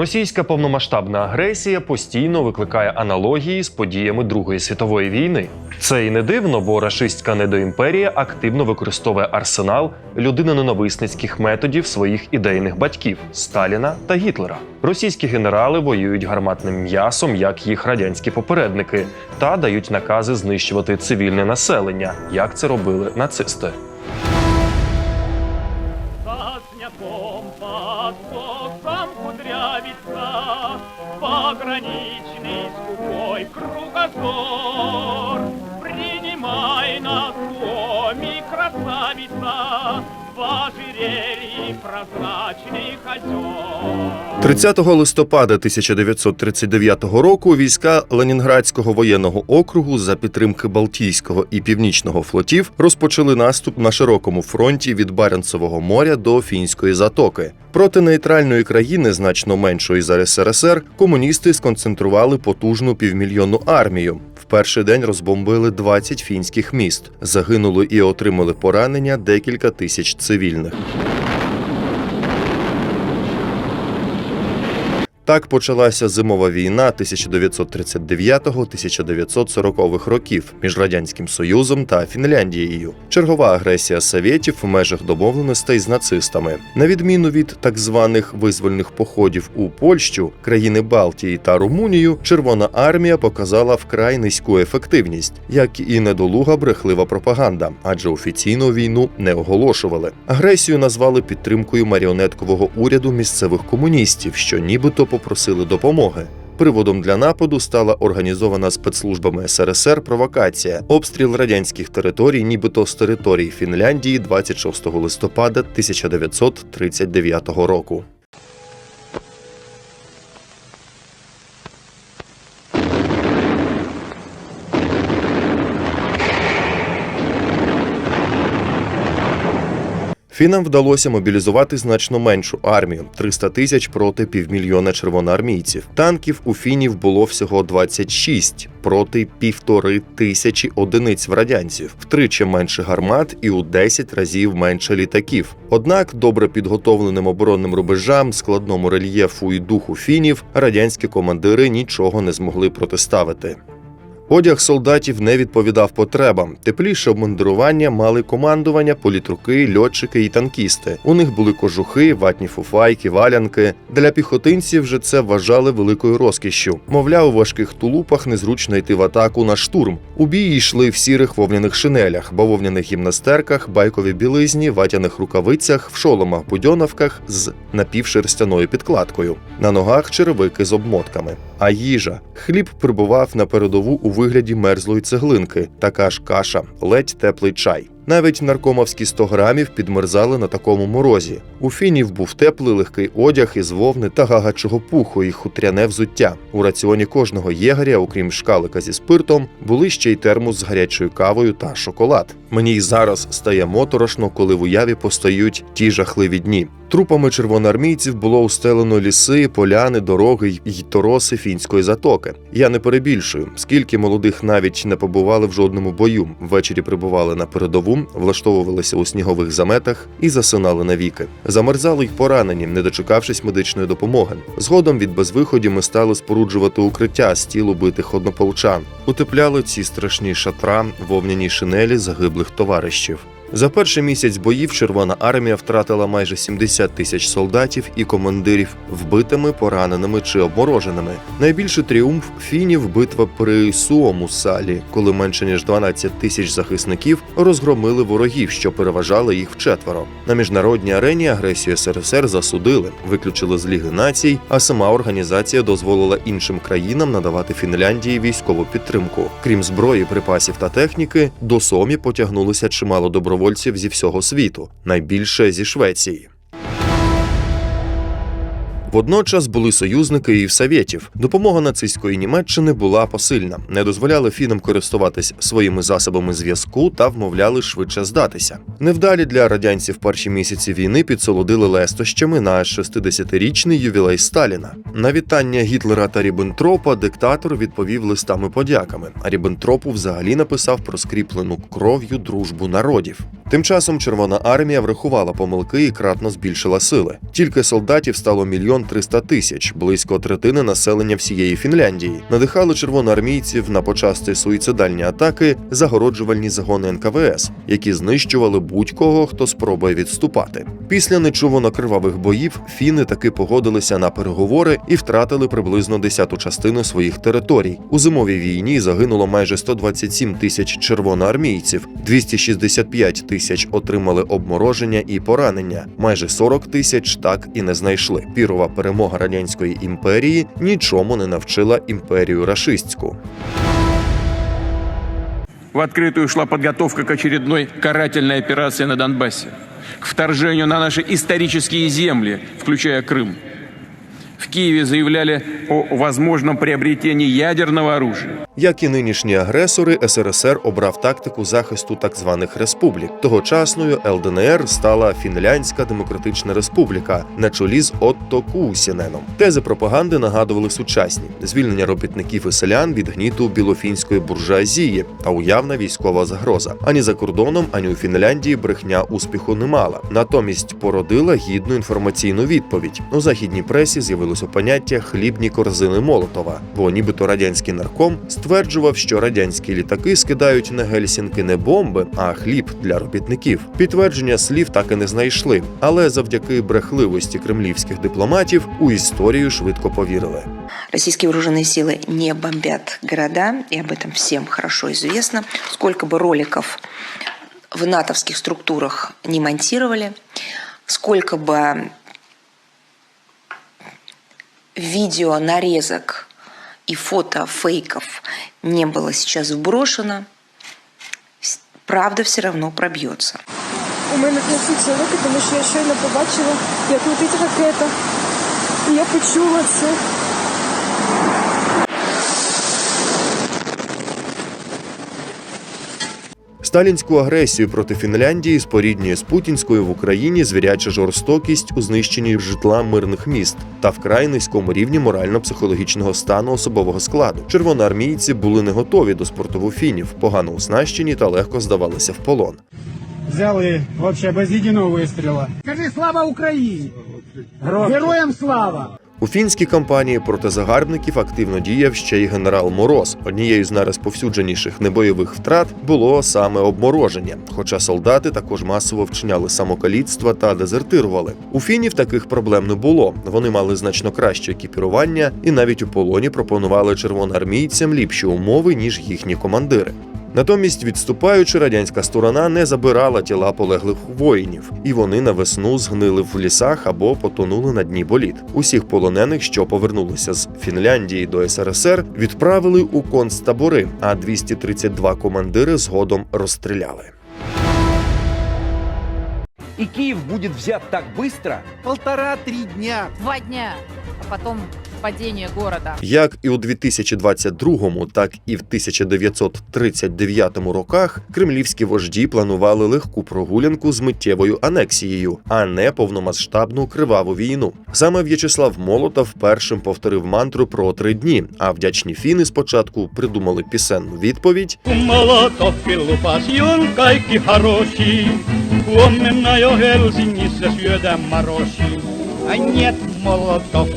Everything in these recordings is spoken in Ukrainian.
Російська повномасштабна агресія постійно викликає аналогії з подіями Другої світової війни. Це і не дивно, бо рашистська недоімперія активно використовує арсенал людиноненависницьких методів своїх ідейних батьків Сталіна та Гітлера. Російські генерали воюють гарматним м'ясом, як їх радянські попередники, та дають накази знищувати цивільне населення, як це робили нацисти. 30 листопада 1939 року війська Ленінградського воєнного округу за підтримки Балтійського і Північного флотів розпочали наступ на широкому фронті від Баренцевого моря до Фінської затоки. Проти нейтральної країни, значно меншої за СРСР, комуністи сконцентрували потужну півмільйонну армію. В перший день розбомбили 20 фінських міст. Загинули і отримали поранення декілька тисяч цивільних. Так почалася зимова війна 1939-1940 років між радянським Союзом та Фінляндією. Чергова агресія совєтів в межах домовленостей з нацистами. На відміну від так званих визвольних походів у Польщу, країни Балтії та Румунію, Червона армія показала вкрай низьку ефективність, як і недолуга брехлива пропаганда, адже офіційно війну не оголошували. Агресію назвали підтримкою маріонеткового уряду місцевих комуністів, що нібито попросили допомоги. Приводом для нападу стала організована спецслужбами СРСР провокація, обстріл радянських територій, нібито з території Фінляндії 26 листопада 1939 року. Фінам вдалося мобілізувати значно меншу армію 300 тисяч проти півмільйона червоноармійців. Танків у фінів було всього 26 проти півтори тисячі одиниць в радянців, втричі менше гармат і у 10 разів менше літаків. Однак добре підготовленим оборонним рубежам, складному рельєфу і духу фінів радянські командири нічого не змогли протиставити. Одяг солдатів не відповідав потребам. Тепліше обмундирування мали командування, політруки, льотчики і танкісти. У них були кожухи, ватні фуфайки, валянки. Для піхотинців же це вважали великою розкішшю. Мовляв, у важких тулупах незручно йти в атаку на штурм. У бій йшли в сірих вовняних шинелях, бавовняних гімнастерках, байковій білизні, ватяних рукавицях, в шоломах, будьоновках з напівшерстяною підкладкою. На ногах черевики з обмотками. А їжа хліб прибував на передову у вигляді мерзлої цеглинки, така ж каша, ледь теплий чай. Навіть наркомовські 100 грамів підмерзали на такому морозі. У фінів був теплий легкий одяг із вовни та гагачого пуху і хутряне взуття. У раціоні кожного єгаря, окрім шкалика зі спиртом, були ще й термос з гарячою кавою та шоколад. Мені й зараз стає моторошно, коли в уяві постають ті жахливі дні. Трупами червоноармійців було устелено ліси, поляни, дороги й тороси фінської затоки. Я не перебільшую, скільки молодих навіть не побували в жодному бою. Ввечері прибували на передову, влаштовувалися у снігових заметах і засинали навіки. Замерзали й поранені, не дочекавшись медичної допомоги. Згодом від безвиходів ми стали споруджувати укриття з тіл убитих однополчан. Утепляли ці страшні шатра, вовняні шинелі загиблих товаришів. За перший місяць боїв Червона армія втратила майже 70 тисяч солдатів і командирів вбитими, пораненими чи обмороженими. Найбільший тріумф фінів битва при Суому салі, коли менше ніж 12 тисяч захисників розгромили ворогів, що переважали їх вчетверо. На міжнародній арені агресію СРСР засудили, виключили з Ліги націй, а сама організація дозволила іншим країнам надавати Фінляндії військову підтримку. Крім зброї, припасів та техніки, до Сомі потягнулося чимало добровольців зі всього світу, найбільше зі Швеції. Водночас були союзники і в Совєтів. Допомога нацистської Німеччини була посильна, не дозволяли фінам користуватись своїми засобами зв'язку та вмовляли швидше здатися. Невдалі для радянців перші місяці війни підсолодили лестощами на 60-річний ювілей Сталіна. На вітання Гітлера та Ріббентропа диктатор відповів листами подяками. А Ріббентропу взагалі написав про скріплену кров'ю дружбу народів. Тим часом Червона армія врахувала помилки і кратно збільшила сили. Тільки солдатів стало мільйон мільйон 300 тисяч, близько третини населення всієї Фінляндії. Надихали червоноармійців на почасти суїцидальні атаки загороджувальні загони НКВС, які знищували будь-кого, хто спробує відступати. Після нечувано кривавих боїв фіни таки погодилися на переговори і втратили приблизно десяту частину своїх територій. У зимовій війні загинуло майже 127 тисяч червоноармійців, 265 тисяч отримали обмороження і поранення. Майже 40 тисяч так і не знайшли. Пірова перемога радянської імперії нічому не навчила імперію рашистську. В открытую шла подготовка к очередной карательной операции на Донбассе, к вторжению на наши исторические земли, включая Крым. В Киеве заявляли о возможном приобретении ядерного оружия. Як і нинішні агресори, СРСР обрав тактику захисту так званих республік. Тогочасною ЛДНР стала Фінляндська Демократична Республіка на чолі з Отто Кусіненом. Тези пропаганди нагадували сучасні: звільнення робітників і селян від гніту білофінської буржуазії та уявна військова загроза. Ані за кордоном, ані у Фінляндії брехня успіху не мала. Натомість породила гідну інформаційну відповідь. У західній пресі з'явилося поняття хлібні корзини Молотова, бо нібито радянський нарком стверджував, що радянські літаки скидають на Гельсінки не бомби, а хліб для робітників. Підтвердження слів так і не знайшли, але завдяки брехливості кремлівських дипломатів у історію швидко повірили. Российские вооруженные силы не бомбят города, и об этом всем хорошо известно. Сколько бы роликов в натовских структурах не монтировали, сколько бы видео, нарезок и фото фейков не было сейчас вброшено, правда все равно пробьется. У мене трясуться руки, тому що я щойно побачила, як летить ракета. Я почула це. Сталінську агресію проти Фінляндії споріднює з путінською в Україні звіряча жорстокість у знищенні житла мирних міст та вкрай низькому рівні морально-психологічного стану особового складу. Червоноармійці були не готові до спортовофінів, погано оснащені та легко здавалися в полон. взял и вообще без единого выстрела. Скажи слава Україні! Героям слава! У фінській кампанії проти загарбників активно діяв ще й генерал Мороз. Однією з найрозповсюдженіших небойових втрат було саме обмороження. Хоча солдати також масово вчиняли самокаліцтва та дезертирували. У фінів таких проблем не було. Вони мали значно краще екіпірування і навіть у полоні пропонували червоноармійцям ліпші умови ніж їхні командири. Натомість, відступаючи, радянська сторона не забирала тіла полеглих воїнів, і вони на весну згнили в лісах або потонули на дні боліт. Усіх полонених, що повернулися з Фінляндії до СРСР, відправили у концтабори, а 232 командири згодом розстріляли. И Киев будет взят так быстро? Полтора-три дня. Два дня, а потом падение города. Як і у 2022, так і в 1939 роках кремлівські вожді планували легку прогулянку з миттєвою анексією, а не повномасштабну криваву війну. Саме В'ячеслав Молотов першим повторив мантру про три дні. А вдячні фіни спочатку придумали пісенну відповідь. Молотov Lupasiun kaikki haroshi. Huomenna jo Helsingissä syödään maroshi. Ai niet Molotov,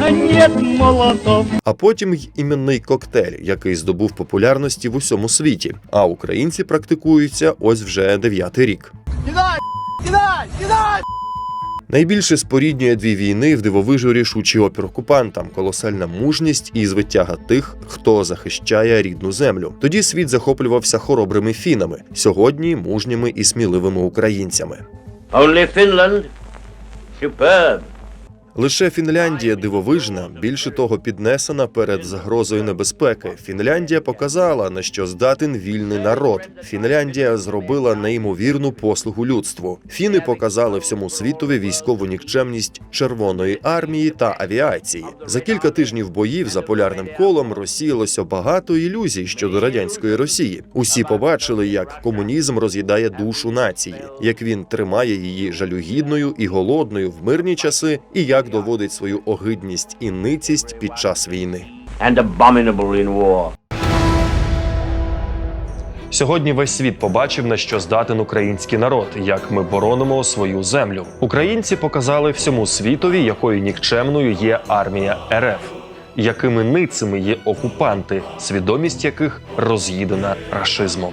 ai niet Molotov. А потім й іменний коктейль, який здобув популярності в усьому світі. А українці практикуються ось вже дев'ятий рік. Кидай! Кидай! Кидай! Найбільше споріднює дві війни в дивовижу рішучий опір окупантам, колосальна мужність і звитяга тих, хто захищає рідну землю. Тоді світ захоплювався хоробрими фінами, сьогодні мужніми і сміливими українцями. Only Finland? Superb. Лише Фінляндія дивовижна, більше того, піднесена перед загрозою небезпеки. Фінляндія показала на що здатен вільний народ. Фінляндія зробила неймовірну послугу людству. Фіни показали всьому світові військову нікчемність Червоної армії та авіації. За кілька тижнів боїв за полярним колом розсіялося багато ілюзій щодо радянської Росії. Усі побачили, як комунізм роз'їдає душу нації, як він тримає її жалюгідною і голодною в мирні часи, і як доводить свою огидність і ницість під час війни. And abominable in war. Сьогодні весь світ побачив, на що здатен український народ, як ми боронимо свою землю. Українці показали всьому світові, якою нікчемною є армія РФ, якими ницими є окупанти, свідомість яких роз'їдена рашизмом.